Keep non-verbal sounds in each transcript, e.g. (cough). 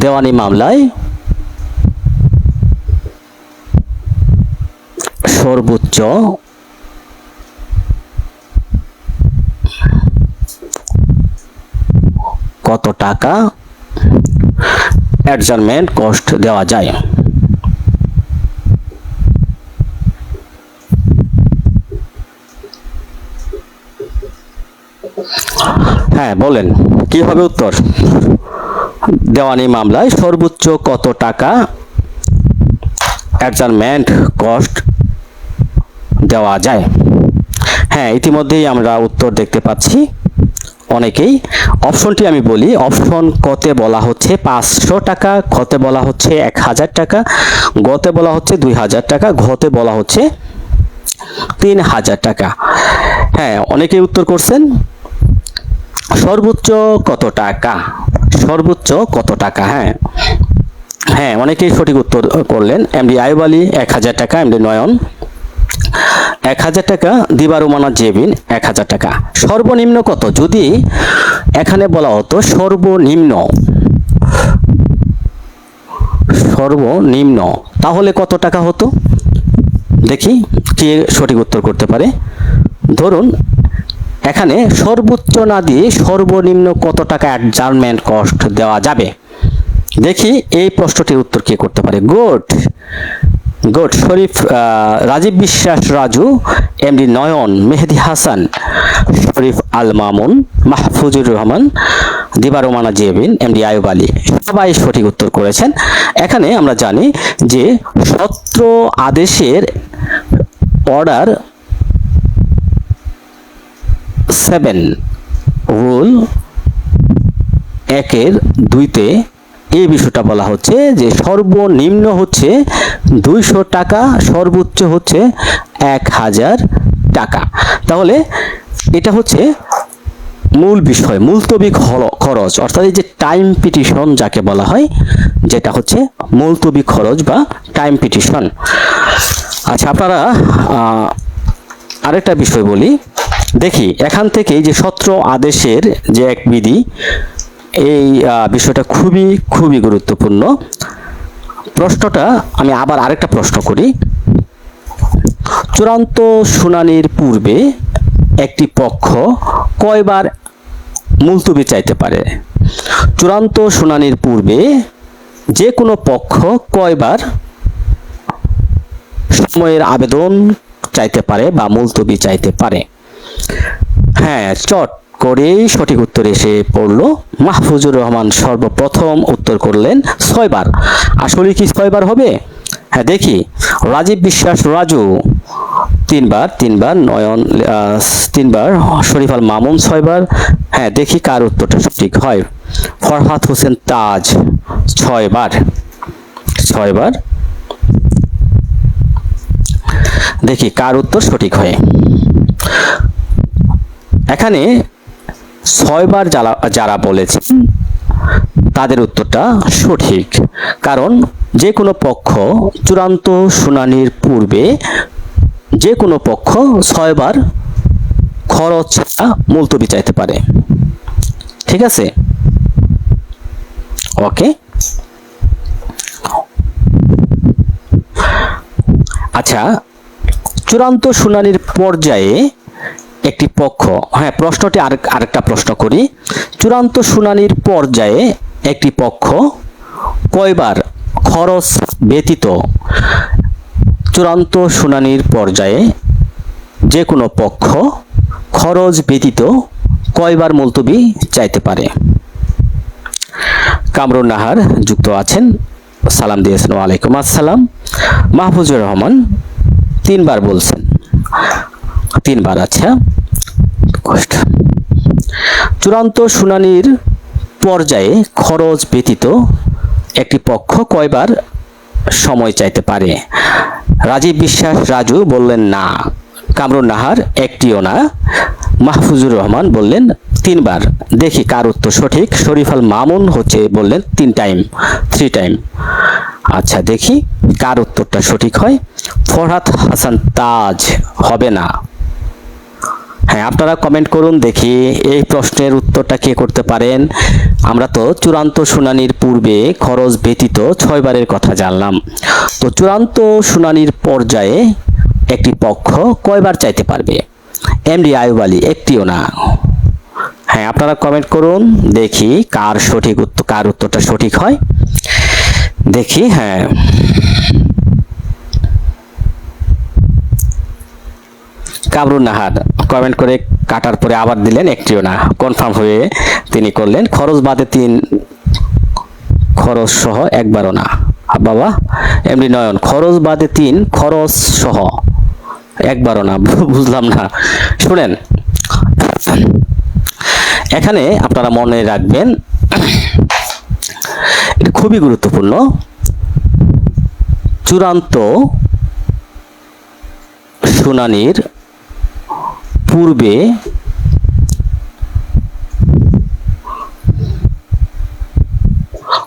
দেওয়ানি মামলায় সর্বোচ্চ কত টাকা অ্যাডজারমেন্ট কস্ট দেওয়া যায়? হ্যাঁ বলেন কি হবে উত্তর? দেওয়ানি মামলায় সর্বোচ্চ কত টাকা? অ্যাডজারমেন্ট কস্ট দেওয়া যায়। হ্যাঁ ইতিমধ্যেই আমরা উত্তর দেখতে পাচ্ছি অনেকেই। অপশনটি আমি বলি, অপশন কতে বলা হচ্ছে পাঁচশো টাকা, খতে বলা হচ্ছে এক হাজার টাকা, গতে বলা হচ্ছে দুই হাজার টাকা, ঘতে বলা হচ্ছে তিন হাজার টাকা। হ্যাঁ অনেকেই উত্তর করছেন। সর্বোচ্চ কত টাকা? সর্বোচ্চ কত টাকা? হ্যাঁ। হ্যাঁ অনেকেই সঠিক উত্তর করলেন। এমডি আয়ুব আলী এক হাজার টাকা। এমডি নয়ন, এক হাজার টাকা। দিবারুমানা জেবিন, এক হাজার টাকা। সর্বনিম্ন কত? যদি এখানে বলা হতো সর্বনিম্ন। সর্বনিম্ন। তাহলে কত টাকা হতো? দেখি কে সঠিক উত্তর করতে পারে। ধরুন এখানে সর্বোচ্চ না দিয়ে সর্বনিম্ন কত টাকা অ্যাডজার্নমেন্ট কস্ট দেওয়া যাবে? দেখি এই প্রশ্নটির উত্তর কে করতে পারে। Good good, Sharif Rajib Biswas Raju, MD Nayan, Mehedi Hasan, Sharif Al Mamun, Mahfuzur Rahman, Diba দিবারোমানা জেবিন, এমডি আয়ুব আলী। সবাই সঠিক উত্তর করেছেন। এখানে আমরা জানি যে সত্র আদেশের অর্ডার সেভেন। রুল একের দুইতে এই বিষয়টা বলা হচ্ছে যে সর্বনিম্ন হচ্ছে দুইশো টাকা, সর্বোচ্চ হচ্ছে এক হাজার টাকা। তাহলে এটা হচ্ছে মূল বিষয় মুলতবি খর- খরচ। অর্থাৎ এই যে টাইম পিটিশন যাকে বলা হয়, যেটা হচ্ছে মুলতবি খরচ বা টাইম পিটিশন আচ্ছা আপনারা আরেকটা বিষয় বলি। দেখি, এখান থেকে যে সত্র আদেশের যে এক বিধি, এই বিষয়টা খুবই খুবই গুরুত্বপূর্ণ। প্রশ্নটা, আমি আবার আরেকটা প্রশ্ন করি। চূড়ান্ত শুনানির পূর্বে একটি পক্ষ কয়বার মুলতবি চাইতে পারে? চূড়ান্ত শুনানির পূর্বে যে কোনো পক্ষ কয়বার সময়ের আবেদন চাইতে পারে বা মুলতবি চাইতে পারে? হ্যাঁ চট করেই সঠিক উত্তর এসে পড়ল। মাহফুজুর রহমান সর্বপ্রথম উত্তর করলেন, ছয়বার। আসলে কি ছয়বার হবে? হ্যাঁ দেখি। রাজীব বিশ্বাস, রাজু। তিনবার তিনবার, নয়ন তিনবার। শরীফ আল মামুন ছয়বার। হ্যাঁ দেখি কার উত্তরটা সঠিক হয়। ফরহাদ হোসেন তাজ, ছয়বার। ছয়বার। দেখি কার উত্তর সঠিক হয়। এখানে ছয়বার যারা যারা বলেছেন তাদের উত্তরটা সঠিক। কারণ যে কোনো পক্ষ চূড়ান্ত শুনানির পূর্বে যে কোনো পক্ষ ছয়বার খরচ ছাড়া মুলতবি চাইতে পারে। ঠিক আছে? ওকে? আচ্ছা চূড়ান্ত শুনানির পর্যায়ে একটি পক্ষ। হ্যাঁ প্রশ্নটি আরেক আরেকটা প্রশ্ন করি। চূড়ান্ত শুনানির পর্যায়ে একটি পক্ষ কয়বার খরচ ব্যতীত চূড়ান্ত শুনানির পর্যায়ে যে কোনো পক্ষ খরচ ব্যতীত কয়বার মুলতবি চাইতে পারে? কামরুন নাহার যুক্ত আছেন। সালাম দিয়েছেন ওয়ালাইকুম আসসালাম। মাহফুজুর রহমান তিনবার বলছেন। তিনবার আচ্ছা কষ্ট চূড়ান্ত শুনানির পর্যায়ে খরচ ব্যতীত একটি পক্ষ কয়বার সময় চাইতে পারে? রাজীব বিশ্বাস রাজু বললেন, না। কামরুন নাহার, একটিও না। মাহফুজুর রহমান বললেন, তিনবার। দেখি কার উত্তর সঠিক। শরীফ মামুন হচ্ছে বললেন, তিন টাইম, থ্রি টাইম। আচ্ছা দেখি কার উত্তরটা সঠিক হয়। ফরহাদ হাসান তাজ হবে না। হ্যাঁ আপনারা কমেন্ট করুন, দেখি এই প্রশ্নের উত্তরটা কে করতে পারেন। আমরা তো চূড়ান্ত শুনানির পূর্বে খরচ ব্যতীত ছয়বারের কথা জানলাম। তো চূড়ান্ত শুনানির পর্যায়ে একটি পক্ষ কয়বার চাইতে পারবে? এমডি আয়ুব আলী, একটিও না। হ্যাঁ আপনারা কমেন্ট করুন, দেখি কার সঠিক উত্তর কার উত্তরটা সঠিক হয়। দেখি হ্যাঁ। কামরুন নাহার কমেন্ট করে কাটার পরে আবার দিলেন একটিও না। কনফার্ম হয়ে তিনি করলেন। খরচ বাদে তিন খরচ সহ একবারও না। বাবা, এমনি নয়ন, খরচ বাদে তিন, খরচ সহ একবারও না। (laughs) বুঝলাম না। শুনেন, এখানে আপনারা মনে রাখবেন, এটা খুবই গুরুত্বপূর্ণ। চূড়ান্ত শুনানির পূর্বে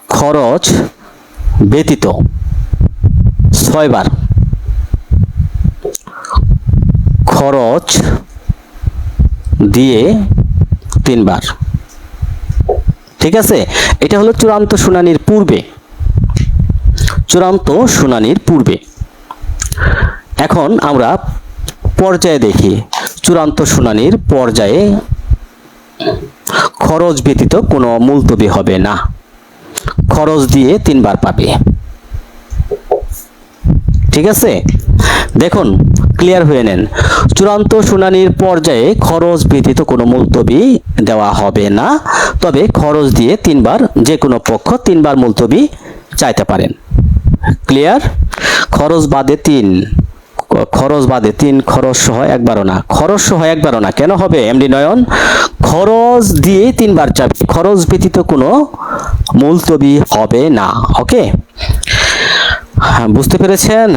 খরচ ব্যতীত ছয়বার খরচ দিয়ে তিনবার। ঠিক আছে? এটা হলো চূড়ান্ত শুনানির পূর্বে। চূড়ান্ত শুনানির পূর্বে। এখন আমরা পর্যায়ে দেখি। চূড়ান্ত শুনানির পর্যায়ে খরচ ব্যতীত কোনো মুলতবি হবে না। খরচ দিয়ে তিনবার পাবে। ঠিক আছে? দেখুন, ক্লিয়ার হয়ে নেন। চূড়ান্ত শুনানির পর্যায়ে খরচ ব্যতীত কোনো মুলতবি দেওয়া হবে না। তবে খরচ দিয়ে তিনবার যে কোনো পক্ষ তিনবার মুলতবি চাইতে পারেন। ক্লিয়ার? খরচ বাদে তিন। খরচ বাদে তিন খরচ সহ একবারও না। খরচ সহ একবারও না। কেন হবে, এমডি নয়ন? খরচ দিয়ে তিনবার চাবি। খরচ ব্যতীত কোনো মুলতবি হবে না। ওকে? বুঝতে পেরেছেন?